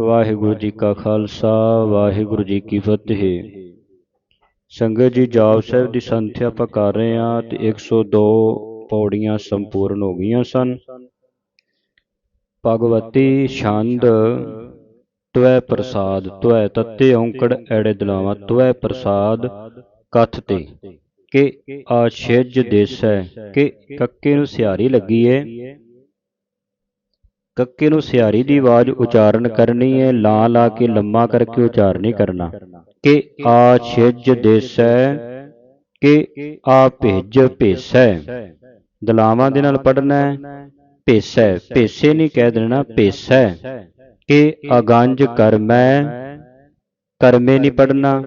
ਵਾਹਿਗੁਰੂ ਜੀ ਕਾ ਖਾਲਸਾ, ਵਾਹਿਗੁਰੂ ਜੀ ਕੀ ਫਤਿਹ। ਸੰਗਤ ਜੀ, ਜਾਪ ਸਾਹਿਬ ਦੀ ਸੰਥਿਆ ਆਪਾਂ ਕਰ ਰਹੇ ਹਾਂ ਤੇ 102 ਪੌੜੀਆਂ ਸੰਪੂਰਨ ਹੋ ਗਈਆਂ ਸਨ। ਭਗਵਤੀ ਛੰਦ, ਤਵੈ ਪ੍ਰਸਾਦ, ਤਵੈ ਤਤੇ ਔਂਕੜ, ਐੜੇ ਦਲਾਵਾਂ, ਤਵੈ ਪ੍ਰਸਾਦ, ਕਥ ਤੇ। ਕਿ ਆਛਿਜ ਦੇਸੈ, ਕਿ ਕੱਕੇ ਨੂੰ ਸਿਆਰੀ ਲੱਗੀ ਏ। ਕੱਕੇ ਨੂੰ ਸਿਹਾਰੀ ਦੀ ਆਵਾਜ਼ ਉਚਾਰਨ ਕਰਨੀ ਹੈ ਲਾ ਲਾ ਕੇ ਲੰਮਾ ਕਰਕੇ ਉਚਾਰਨ ਨਹੀਂ ਕਰਨਾ। ਕਿ ਆ ਛਿਜ ਦੇਸੈ, ਕਿ ਆ ਭੇਜ ਭੇਸੈ। ਦਲਾਵਾਂ ਦੇ ਨਾਲ ਪੜਨਾ ਭੇਸੈ। ਭੇਸੇ ਨਹੀਂ ਕਹਿ ਦੇਣਾ, ਭੇਸੈ। ਕਿ ਅਗੰਜ ਕਰਮੈ, ਕਰਮੇ ਨਹੀਂ ਪੜਨਾ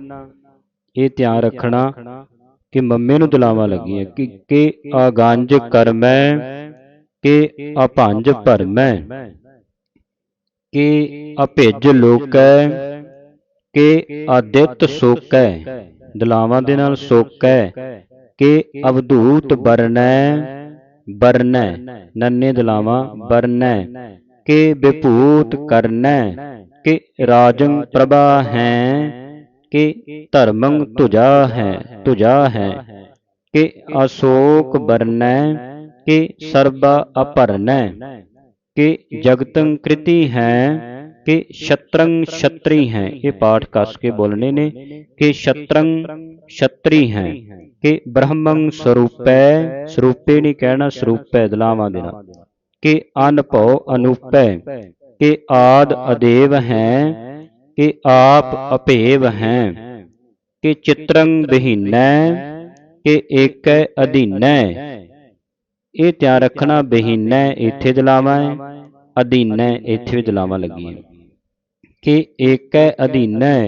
ਇਹ ਧਿਆਨ ਰੱਖਣਾ ਕਿ ਮੰਮੇ ਨੂੰ ਦਲਾਵਾਂ ਲੱਗੀਆਂ। ਕਿ ਕਿ ਅਗੰਜ ਕਰਮੈ ਕਿ ਅਭੰਜ ਭਰਮੈ। ਕਿ ਅਭਿਜ ਲੋਕੈ। ਕਿ ਅਦਿਤ ਸੋਕੈ। ਦਲਾਵਾਂ ਦੇ ਨਾਲ ਸੋਕੈ। ਕਿ ਅਵਧੂਤ ਬਰਨੈ ਬਰਨੈ ਨੰਨੇ ਦਲਾਵਾਂ ਬਰਨੈ ਕਿ ਵਿਭੂਤ ਕਰਨੈ। ਕਿ ਰਾਜੰ ਪ੍ਰਭਾ ਹੈ। ਕਿ ਧਰਮੰ ਤੁਜਾ ਹੈ। ਤੁਜਾ ਹੈ। ਕਿ ਅਸ਼ੋਕ ਬਰਨੈ ਕਿ ਸਰਬਾ ਅਪਰਨੈ ਕਿ ਜਗਤੰ ਕ੍ਰਿਤੀ ਹੈ ਕਿ ਸ਼ਤਰੰਗ ਛਤਰੀ ਹੈ ਇਹ ਪਾਠ ਕਸ ਕੇ ਬੋਲਣੇ ਨੇ ਕਿ ਸ਼ਤਰੰਗ ਛਤਰੀ ਹੈ ਕਿ ਬ੍ਰਹਮੰ ਸਰੂਪੈ ਸਰੂਪੇ ਨਹੀਂ ਕਹਿਣਾ ਸਰੂਪੈ ਦਲਾਵਾਂ ਦੇ ਨਾਲ ਕਿ ਅਨਭਉ ਅਨੂਪੈ ਕਿ ਆਦ ਅਦੇਵ ਹੈ ਕਿ ਆਪ ਅਭੇਵ ਹੈ ਕਿ ਚਿਤਰੰ ਬਹੀਨੈ ਕਿ ਏਕੈ ਅਧੀਨੈ ਇਹ ਧਿਆਨ ਰੱਖਣਾ ਬਹੀਨੈ ਇੱਥੇ ਦਲਾਵਾਂ ਹੈ, ਅਧੀਨੈ ਇੱਥੇ ਵੀ ਦਲਾਵਾਂ ਲੱਗੀਆਂ ਕਿ ਏਕੈ ਅਧੀਨੈ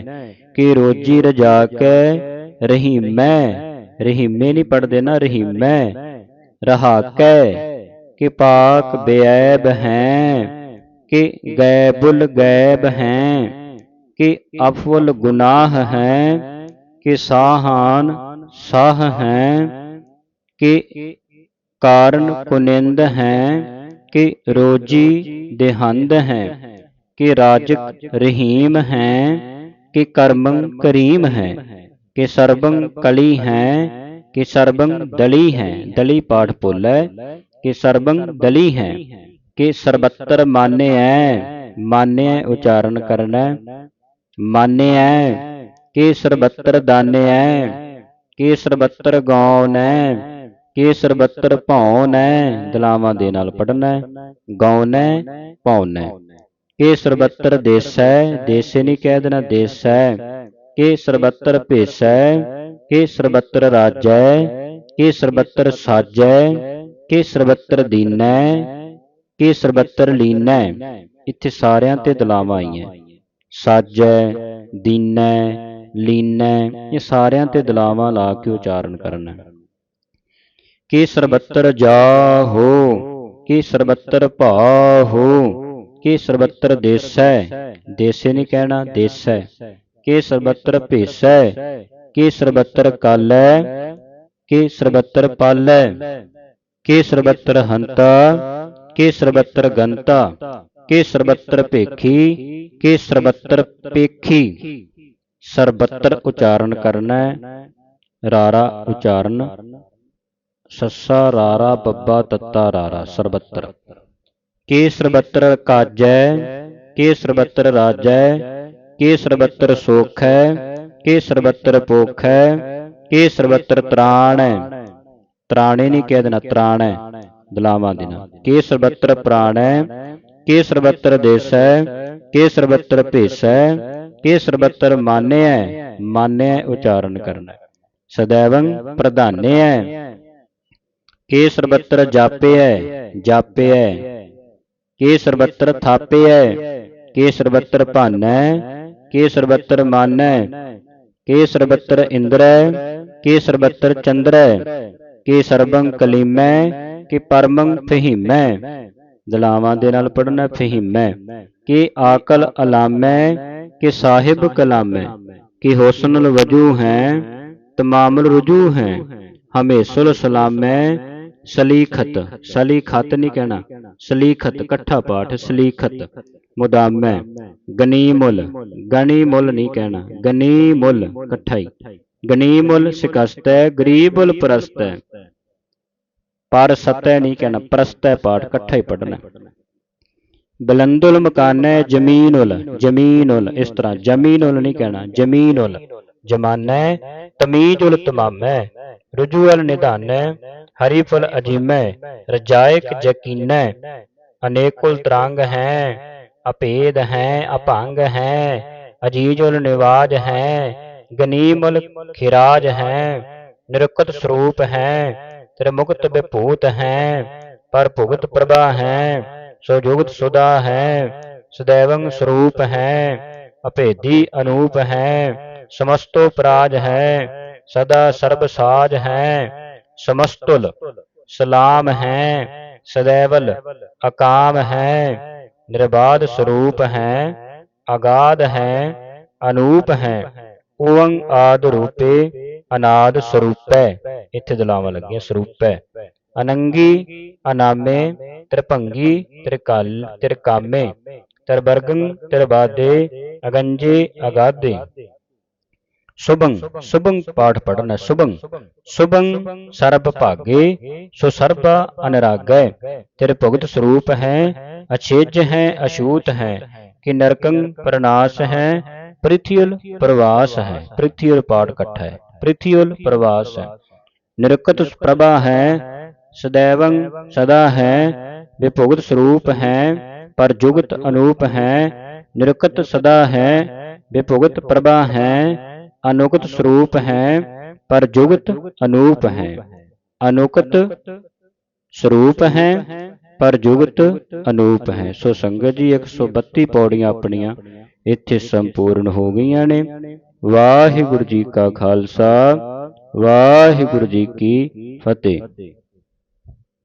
ਕਿ ਰੋਜੀ ਰਜਾ ਕੇ, ਰਹੀਮੈ, ਰਹੀਮੇ ਨਹੀਂ ਪੜਦੇ ਨਾ, ਰਹੀਮੈ, ਰਹਾ ਕੈ, ਕਿ ਪਾਕ ਬੇਅਬ ਹੈ, ਕਿ ਗੈਬੁਲ ਗੈਬ ਹੈ, ਕਿ ਅਫਵਲ ਗੁਨਾਹ ਹੈ, ਕਿ ਸਾਹਾਨ ਸਾਹ ਹੈ, ਕਿ ਕਾਰਨ ਕੁਨਿੰਦ ਹੈ ਕਿ ਰੋਜੀ ਦੇਹੰਦ ਹੈ ਕਿ ਰਾਜਕ ਰਹੀਮ ਹੈ ਕਿ ਕਰਮੰ ਕਰੀਮ ਹੈ ਕਿ ਸਰਬੰ ਕਲੀ ਹੈ ਕਿ ਸਰਬੰ ਦਲੀ ਹੈ ਦਲੀ ਪਾਠ ਭੁੱਲੈ ਕਿ ਸਰਬੰ ਦਲੀ ਹੈ ਕਿ ਸਰਬੱਤਰ ਮਾਨਿਐ ਮਾਨਿਐ ਉਚਾਰਨ ਕਰਨਾ ਮਾਨਿਐ ਕਿ ਸਰਬੱਤਰ ਦਾਨਿਐ ਕਿ ਸਰਬੱਤਰ ਗਾਉਨੈ ਕਿ ਸਰਬੱਤਰ ਭਉਨੈ ਦਲਾਵਾਂ ਦੇ ਨਾਲ ਪੜਨਾ ਗਾਉਨੈ ਭਉਨੈ ਕਿ ਸਰਬੱਤਰ ਦੇਸੈ, ਦੇਸੇ ਨਹੀਂ ਕਹਿ ਦੇਣਾ ਦੇਸੈ। ਕਿ ਸਰਬੱਤਰ ਭੇਸੈ, ਕਿ ਸਰਬੱਤਰ ਰਾਜੈ, ਕਿ ਸਰਬੱਤਰ ਸਾਜੈ, ਕਿ ਸਰਬੱਤਰ ਦੀਨੈ, ਕਿ ਸਰਬੱਤਰ ਲੀਨੈ। ਇੱਥੇ ਸਾਰਿਆਂ ਤੇ ਦਲਾਵਾਂ ਆਈਆਂ ਸਾਜੈ, ਦੀਨੈ, ਲੀਨੈ, ਇਹ ਸਾਰਿਆਂ ਤੇ ਦਲਾਵਾਂ ਲਾ ਕੇ ਉਚਾਰਨ ਕਰਨਾ। ਕਿ ਸਰਬੱਤਰ ਜਾਹੋ ਕਿ ਸਰਬੱਤਰ ਭਾਹੋ ਕਿ ਸਰਬੱਤਰ ਦੇਸੈ ਦੇਸੇ ਨਹੀਂ ਕਹਿਣਾ ਦੇਸੈ ਕਿ ਸਰਬੱਤਰ ਭੇਸੈ ਕਿ ਸਰਬੱਤਰ ਕਾਲੈ ਕਿ ਸਰਬੱਤਰ ਪਾਲੈ ਕਿ ਸਰਬੱਤਰ ਹੰਤਾ ਕਿ ਸਰਬੱਤਰ ਗੰਤਾ ਕਿ ਸਰਬੱਤਰ ਭੇਖੀ ਕਿ ਸਰਬੱਤਰ ਪੇਖੀ ਸਰਬੱਤਰ ਉਚਾਰਨ ਕਰਨਾ ਰਾਰਾ ਉਚਾਰਨ ਸੱਸਾ ਰਾਰਾ ਬੱਬਾ ਤੱਤਾ ਰਾਰਾ, ਸਰਬੱਤਰ। ਕੇ ਸਰਬੱਤਰ ਕਾਜੈ ਕੇ ਸਰਬੱਤਰ ਰਾਜੈ ਕੇ ਸਰਬੱਤਰ ਸੋਖੈ ਕੇ ਸਰਬੱਤਰ ਪੋਖੈ ਕੇ ਸਰਬੱਤਰ ਤ੍ਰਾਣੈ। ਤ੍ਰਾਣੇ ਨਹੀਂ ਕਹਿ ਦੇਣਾ, ਤ੍ਰਾਣੈ। ਦਲਾਵਾਂ ਦੇ ਨਾਲ। ਕੇ ਸਰਬੱਤਰ ਪ੍ਰਾਣੈ ਕੇ ਸਰਬੱਤਰ ਦੇਸੈ ਕੇ ਸਰਬੱਤਰ ਭੇਸੈ ਕੇ ਸਰਬੱਤਰ ਮਾਨਿਐ ਮਾਨਿਐ ਉਚਾਰਨ ਕਰਨਾ ਸदैवੰ ਪ੍ਰਧਾਨਿਐ ਕੇ ਸਰਬੱਤਰ ਜਾਪਿਐ ਜਾਪਿਐ ਕੇ ਸਰਬੱਤਰ ਥਾਪਿਐ ਕੇ ਸਰਬੱਤਰ ਭਾਨੈ ਕੇ ਸਰਬੱਤਰ ਮਾਨੈ ਕੇ ਸਰਬੱਤਰ ਇੰਦਰੈ ਕੇ ਸਰਬੱਤਰ ਚੰਦਰੈ ਕੇ ਸਰਬੰ ਕਲੀਮੈ ਕਿ ਪਰਮੰ ਫਹੀਮੈ ਦਲਾਵਾਂ ਦੇ ਨਾਲ ਪੜਨਾ ਫਹੀਮੈ ਕਿ ਆਕਲ ਅਲਾਮੈ ਕਿ ਸਾਹਿਬ ਕਲਾਮੈ ਕਿ ਹੁਸਨੁਲ ਵਜੂ ਹੈ ਤਮਾਮੁਲ ਰੁਜੂ ਹੈ ਹਮੇਸ਼ੁਲ ਸਲਾਮੈ ਸਲੀਖਤ ਸਲੀਖਤ ਨਹੀਂ ਕਹਿਣਾ। ਸਲੀਖਤ ਇਕੱਠਾ ਪਾਠ ਸਲੀਖਤ ਮੁਦਾਮੈ ਗਨੀ ਮੁੱਲ ਗਣੀ ਮੁੱਲ ਨਹੀਂ ਕਹਿਣਾ। ਗਨੀ ਮੁੱਲ ਇਕੱਠਾ ਹੀ। ਗਨੀ ਮੁੱਲ ਸਿਕਸਤੈ ਗਰੀਬੁਲ ਪ੍ਰਸਤੈ ਪਰ ਸਤੈ ਨਹੀਂ ਕਹਿਣਾ ਪ੍ਰਸਤੈ ਪਾਠ ਇਕੱਠਾ ਹੀ ਪੜਨਾ ਬਲੰਦੁਲ ਮਕਾਨੈ ਜ਼ਮੀਨੁਲ ਜ਼ਮੀਨੁਲ ਇਸ ਤਰ੍ਹਾਂ ਜ਼ਮੀਨੁਲ ਨਹੀਂ ਕਹਿਣਾ ਜ਼ਮੀਨੁਲ ਜਮਾਨੈ ਤਮੀਜੁਲ ਤਮਾਮੈ। ਰੁਜੂਅਲ ਨਿਧਾਨੈ ਹਰੀ ਫਲ ਅਜੀਮੈ, ਰਜਾਇਕ ਯਕੀਨੈ, ਅਨੇਕੁਲ ਤਰੰਗ ਹੈ ਅਭੇਦ ਹੈ, ਅਭੰਗ ਹੈ, ਅਜੀਜੁਲ ਨਿਵਾਜ ਹੈ, ਗਨੀਮੁਲ ਖਿਰਾਜ ਹੈ, ਨਿਰਕਤ ਸਰੂਪ ਹੈ, ਤ੍ਰਿਮੁਕਤ ਵਿਭੂਤ ਹੈ, ਪਰ ਭੁਗਤ ਪ੍ਰਭਾ ਹੈ ਸੋ ਜੁਗਤ ਸੁਦਾ ਹੈ ਸदैवੰ ਸਰੂਪ ਹੈ, ਅਭੇਦੀ ਅਨੂਪ ਹੈ, ਸਮਸਤੋ ਪ੍ਰਾਜ ਹੈ, ਸਦਾ ਸਰਬ ਸਾਜ ਹੈ ਸਮਸਤੁਲ, ਸਲਾਮ ਹੈ ਸदैवਲ ਅਕਾਮ ਹੈ, ਨਿਰਬਾਧ ਸਰੂਪ ਅਨੂਪ ਹੈ ਓੰ ਆਦ ਰੂਪੇ, ਅਨਾਦ ਸਰੂਪੈ। ਇੱਥੇ ਦਲਾਵਾਂ ਲੱਗੀਆਂ, ਸਰੂਪੈ। ਅਨੰਗੀ, ਅਨਾਮੇ, ਤ੍ਰਿਭੰਗੀ, ਤ੍ਰਿਕਾਲ, ਤ੍ਰਿਕਾਮੇ। ਤਰਬਰਗੰ, ਤਰਬਾਦੇ, ਅਗੰਜੇ, ਅਗਾਦੇ। ਸੁਭੰ ਸੁਭੰ ਪਾਠ ਪੜਨਾ ਸੁਭੰ ਸੁਭੰ ਸਰਬ ਭਾਗੇ ਸੋ ਸਰਬਾ ਅਨਰਾਗੈ। ਤੇਰੇ ਭਗਤ ਸਰੂਪ ਹੈ ਅਛੇਜ ਹੈ ਅਛੂਤ ਹੈ ਕਿ ਨਰਕੰ ਪ੍ਰਨਾਸ਼ ਹੈ ਪ੍ਰਿਥਿਯਲ ਪ੍ਰਵਾਸ ਹੈ ਪ੍ਰਿਥਿਯਲ ਪਾਠ ਇਕੱਠਾ ਹੈ ਪ੍ਰਿਥਿਯਲ ਪ੍ਰਵਾਸ ਹੈ। ਨਿਰਕਤ ਪ੍ਰਭਾ ਹੈ ਸदैवੰ ਸਦਾ ਹੈ ਵਿਭੁਗਤ ਸਰੂਪ ਹੈ ਪਰ ਜੁਗਤ ਅਨੂਪ ਹੈ ਨਿਰਕਤ ਸਦਾ ਹੈ ਵਿਭੁਗਤ ਪ੍ਰਭਾ ਹੈ ਅਨੁਕਤ ਸਰੂਪ ਹੈ ਪਰ ਜੁਗਤ ਅਨੂਪ ਹੈ। ਅਨੁਕਤ ਸਰੂਪ ਹੈ ਪਰ ਜੁਗਤ ਅਨੂਪ ਹੈ। ਸੋ ਸੰਗਤ ਜੀ 132 ਪੌੜੀਆਂ ਆਪਣੀਆਂ ਇੱਥੇ ਸੰਪੂਰਨ ਹੋ ਗਈਆਂ ਨੇ। ਵਾਹਿਗੁਰੂ ਜੀ ਕਾ ਖਾਲਸਾ। ਵਾਹਿਗੁਰੂ ਜੀ ਕੀ ਫਤਿਹ।